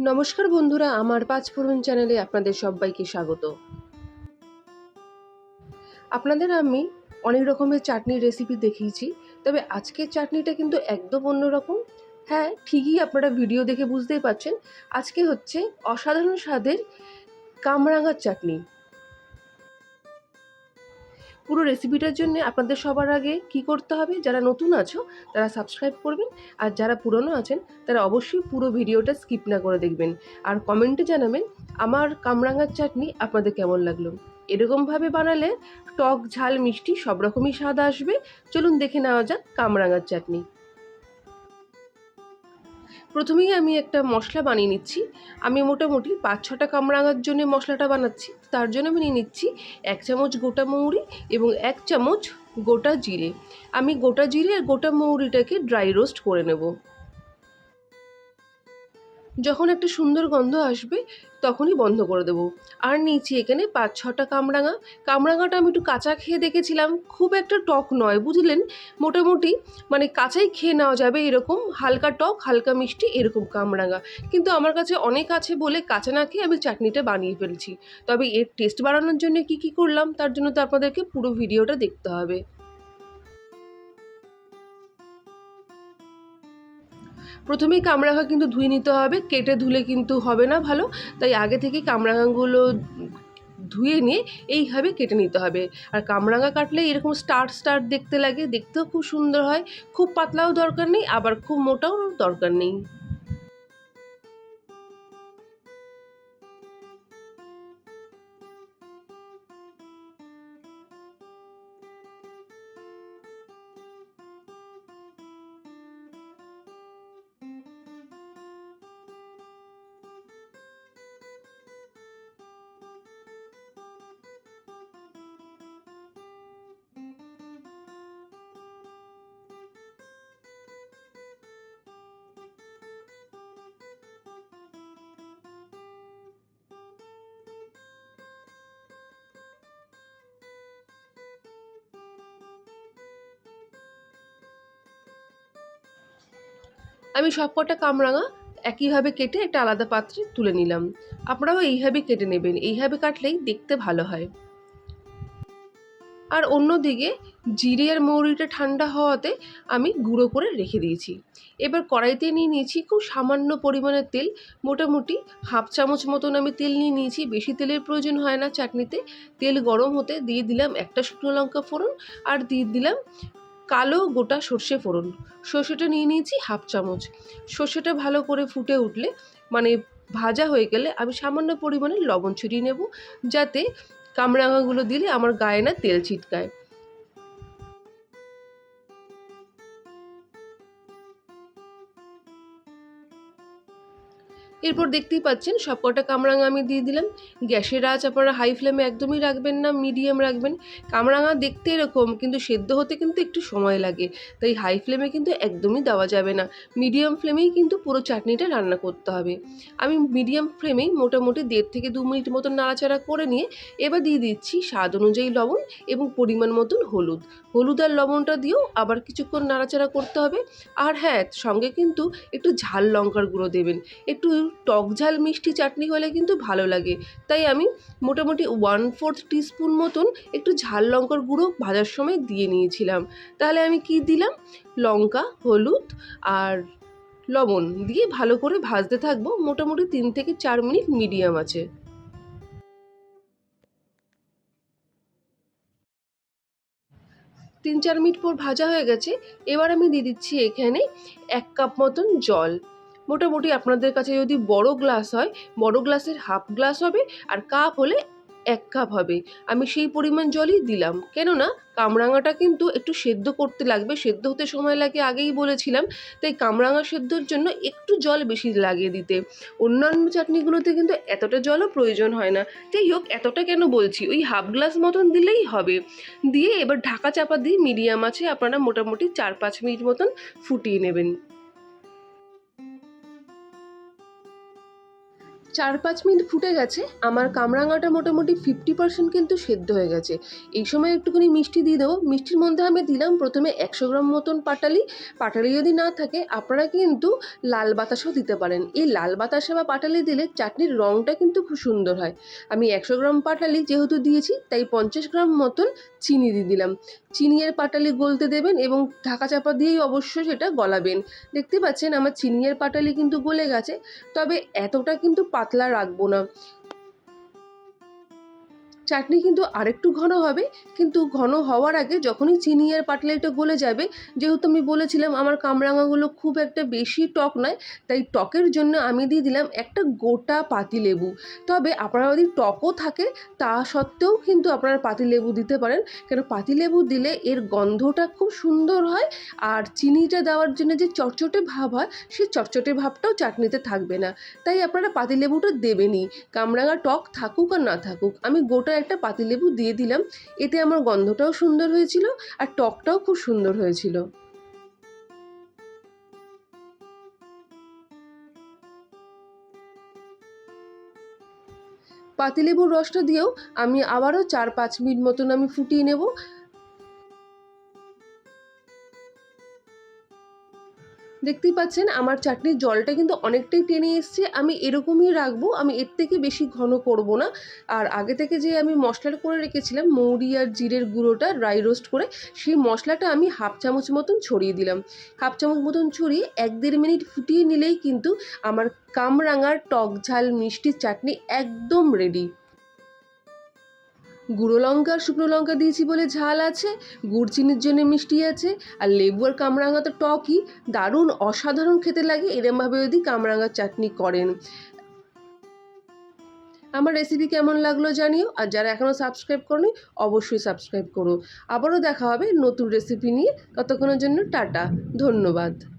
নমস্কার বন্ধুরা, আমার পাঁচফোড়ন চ্যানেলে আপনাদের সবাইকে স্বাগত। আপনাদের আমি অনেক রকমের চাটনির রেসিপি দেখিয়েছি, তবে আজকের চাটনিটা কিন্তু একদম অন্যরকম। হ্যাঁ ঠিকই আপনারা ভিডিও দেখে বুঝতেই পারছেন। আজকে হচ্ছে অসাধারণ স্বাদের কামরাঙার চাটনি। পুরো রেসিপিটার জন্য আপনাদের সবার আগে কি করতে হবে? যারা নতুন আছো, তারা সাবস্ক্রাইব করবেন। আর যারা পুরনো আছেন, তারা অবশ্যই পুরো ভিডিওটা স্কিপ না করে দেখবেন। আর কমেন্টে জানাবেন, আমার কামরাঙার চাটনি আপনাদের কেমন লাগল? এরকমভাবে বানালে টক, ঝাল, মিষ্টি সব রকমই স্বাদ আসবে। চলুন দেখে নেওয়া যাক কামরাঙার চাটনি। প্রথমেই আমি একটা মশলা বানিয়ে নিচ্ছি। আমি মোটামুটি পাঁচ ছটা কামরাঙার জন্য মশলাটা বানাচ্ছি। তার জন্য আমি নিয়ে নিচ্ছি এক চামচ গোটা মৌরি এবং এক চামচ গোটা জিরে। আমি গোটা জিরে আর গোটা মৌরিটাকে ড্রাই রোস্ট করে নেব। যখন একটা সুন্দর গন্ধ আসবে তখনই বন্ধ করে দেবো। আর নিয়েছি এখানে পাঁচ, ছটা কামরাঙা। কামরাঙাটা আমি একটু কাঁচা খেয়ে দেখেছিলাম। খুব একটা টক নয়, বুঝলেন? মোটামুটি মানে কাঁচাই খেয়ে নেওয়া যাবে এরকম। হালকা টক, হালকা মিষ্টি এরকম কামরাঙা। কিন্তু আমার কাছে অনেক আছে বলে কাঁচা না খেয়ে আমি চাটনিটা বানিয়ে ফেলছি। তবে এর টেস্ট বাড়ানোর জন্য কি কি করলাম, তার জন্য তো আপনাদেরকে পুরো ভিডিওটা দেখতে হবে। প্রথমেই কামরাঙা কিন্তু ধুয়ে নিতে হবে, কেটে ধুলে কিন্তু হবে না ভালো। তাই আগে থেকে কামরাঙাগুলো ধুয়ে নিয়ে এইভাবে কেটে নিতে হবে। আর কামরাঙা কাটলে এরকম স্টার স্টার দেখতে লাগে, দেখতেও খুব সুন্দর হয়। খুব পাতলাও দরকার নেই, আবার খুব মোটাও দরকার নেই। আমি সবকটা কামরাঙা একইভাবে কেটে একটা আলাদা পাত্রে তুলে নিলাম। আপনারাও এইভাবে কেটে নেবেন, এইভাবে কাটলেই দেখতে ভালো হয়। আর অন্যদিকে জিরে আর মৌরিটা ঠান্ডা হওয়াতে আমি গুঁড়ো করে রেখে দিয়েছি। এবার কড়াইতে নিয়ে নিয়েছি খুব সামান্য পরিমাণের তেল, মোটামুটি হাফ চামচ মতন আমি তেল নিয়ে নিয়েছি। বেশি তেলের প্রয়োজন হয় না চাটনিতে। তেল গরম হতে দিয়ে দিলাম একটা শুকনো লঙ্কা ফোড়ন আর দিয়ে দিলাম কালো গোটা সর্ষে ফোড়ন। সর্ষেটা নিয়ে নিয়েছি হাফ চামচ। সর্ষেটা ভালো করে ফুটে উঠলে মানে ভাজা হয়ে গেলে আমি সামান্য পরিমাণে লবণ ছড়িয়ে নেব, যাতে কামরাঙাগুলো দিলে আমার গায়ে না তেল ছিটকায়। এরপর দেখতেই পাচ্ছেন সবকটা কামরাঙা আমি দিয়ে দিলাম। গ্যাসের আঁচ আপনারা হাই ফ্লেমে একদমই রাখবেন না মিডিয়াম রাখবেন। কামরাঙা দেখতে এরকম, কিন্তু সেদ্ধ হতে কিন্তু একটু সময় লাগে। তাই হাই ফ্লেমে কিন্তু একদমই দেওয়া যাবে না। মিডিয়াম ফ্লেমেই কিন্তু পুরো চাটনিটা রান্না করতে হবে। আমি মিডিয়াম ফ্লেমেই মোটামুটি দেড় থেকে দু মিনিট মতন নাড়াচাড়া করে নিয়ে এবার দিয়ে দিচ্ছি স্বাদ অনুযায়ী লবণ এবং পরিমাণ মতন হলুদ। হলুদ আর লবণটা দিয়েও আবার কিছুক্ষণ নাড়াচাড়া করতে হবে। আর হ্যাঁ সঙ্গে কিন্তু একটু ঝাল লঙ্কার গুঁড়ো দেবেন। একটু টক ঝাল মিষ্টি চাটনি হলে কিন্তু ভালো লাগে। তাই আমি মোটামুটি ওয়ান ফোর্থ টিস্পুন মতন একটু ঝাল লঙ্কার গুঁড়ো ভাজার সময় দিয়ে নিয়েছিলাম। তাহলে আমি কি দিলাম? লঙ্কা, হলুদ আর লবণ দিয়ে ভালো করে ভাজতে থাকব। মোটামুটি তিন থেকে চার মিনিট মিডিয়াম আছে। তিন চার মিনিট পর ভাজা হয়ে গেছে। এবার আমি দিয়ে দিচ্ছি এখানে এক কাপ মতন জল। মোটামুটি আপনাদের কাছে যদি বড় গ্লাস হয়, বড় গ্লাসের হাফ গ্লাস হবে আর কাপ হলে এক কাপ হবে। আমি সেই পরিমাণ জলই দিলাম। কেননা, কামরাঙাটা কিন্তু একটু সেদ্ধ করতে লাগবে, সেদ্ধ হতে সময় লাগে আগেই বলেছিলাম, তাই কামরাঙা সেদ্ধর জন্য একটু জল বেশি লাগিয়ে দিতে। অন্যান্য চাটনিগুলোতে কিন্তু এতটা জলও প্রয়োজন হয় না। যাই হোক, এতটা কেন বলছি? ওই হাফ গ্লাস মতন দিলেই হবে। দিয়ে এবার ঢাকা চাপা দিয়ে মিডিয়াম আছে, আপনারা মোটামুটি চার পাঁচ মিনিট মতন ফুটিয়ে নেবেন। চার পাঁচ মিনিট ফুটে গেছে, আমার কামরাঙাটা মোটামুটি ফিফটি পার্সেন্ট কিন্তু সেদ্ধ হয়ে গেছে। এই সময় একটুখানি মিষ্টি দিয়ে দেবো। মিষ্টির মধ্যে আমি দিলাম প্রথমে একশো গ্রাম মতন পাটালি। পাটালি যদি না থাকে, আপনারা কিন্তু লাল বাতাসাও দিতে পারেন। এই লাল বাতাসা বা পাটালি দিলে চাটনির রঙটা কিন্তু খুব সুন্দর হয়। আমি একশো গ্রাম পাটালি যেহেতু দিয়েছি, তাই পঞ্চাশ গ্রাম মতন চিনি দিয়ে দিলাম। চিনি আর পাটালি গলতে দেবেন এবং ঢাকা চাপা দিয়েই অবশ্যই সেটা গলাবেন। দেখতে পাচ্ছেন, আমার চিনি আর পাটালি কিন্তু গলে গেছে। তবে এতটা কিন্তু পাতলা রাখব না। চাটনি কিন্তু আরেকটু ঘন হবে, কিন্তু ঘন হওয়ার আগে যখনই চিনি আর পাটালিটা গলে যাবে, যেহেতু আমি বলেছিলাম আমার কামরাঙাগুলো খুব একটা বেশি টক নয়, তাই টকের জন্য আমি দিয়ে দিলাম একটা গোটা পাতিলেবু। তবে আপনারা যদি টকও থাকে, তা সত্ত্বেও কিন্তু আপনারা পাতিলেবু দিতে পারেন, কেন পাতিলেবু দিলে এর গন্ধটা খুব সুন্দর হয়, আর চিনিটা দেওয়ার জন্য যে চটচটে ভাব হয় সেই চটচটে ভাবটাও চাটনিতে থাকবে না। তাই আপনারা পাতিলেবুটা দেবেনই, কামরাঙা টক থাকুক আর না থাকুক, আমি গোটা একটা পাতিলেবু দিয়ে দিলাম। এতে আমার গন্ধটাও সুন্দর হয়েছিল আর টকটাও খুব সুন্দর হয়েছিল। পাতিলেবুর রসটা দিয়েও আমি আবারও চার পাঁচ মিনিট মতন আমি ফুটিয়ে নেব। দেখতেই পাচ্ছেন আমার চাটনির জলটা কিন্তু অনেকটাই টেনে এসছে। আমি এরকমই রাখব, আমি এর থেকে বেশি ঘন করব না। আর আগে থেকে যে আমি মশলাটা করে রেখেছিলাম, মৌরি আর জিরের গুঁড়োটা ড্রাই রোস্ট করে, সেই মশলাটা আমি হাফ চামচ মতন ছড়িয়ে দিলাম। হাফ চামচ মতন ছড়িয়ে এক দেড় মিনিট ফুটিয়ে নিলেই কিন্তু আমার কামরাঙার টক ঝাল মিষ্টি চাটনি একদম রেডি গুঁড়ো লঙ্কা আর শুকনো লঙ্কা দিয়েছি বলে ঝাল আছে, গুড় চিনির জন্য মিষ্টি আছে, আর লেবু আর কামরাঙা তো টকই। দারুণ অসাধারণ খেতে লাগে, এরমভাবে যদি কামরাঙার চাটনি করেন। আমার রেসিপি কেমন লাগল জানিও, আর যারা এখনও সাবস্ক্রাইব করনি, অবশ্যই সাবস্ক্রাইব করো। আবারও দেখা হবে নতুন রেসিপি নিয়ে, ততক্ষণের জন্য টাটা, ধন্যবাদ।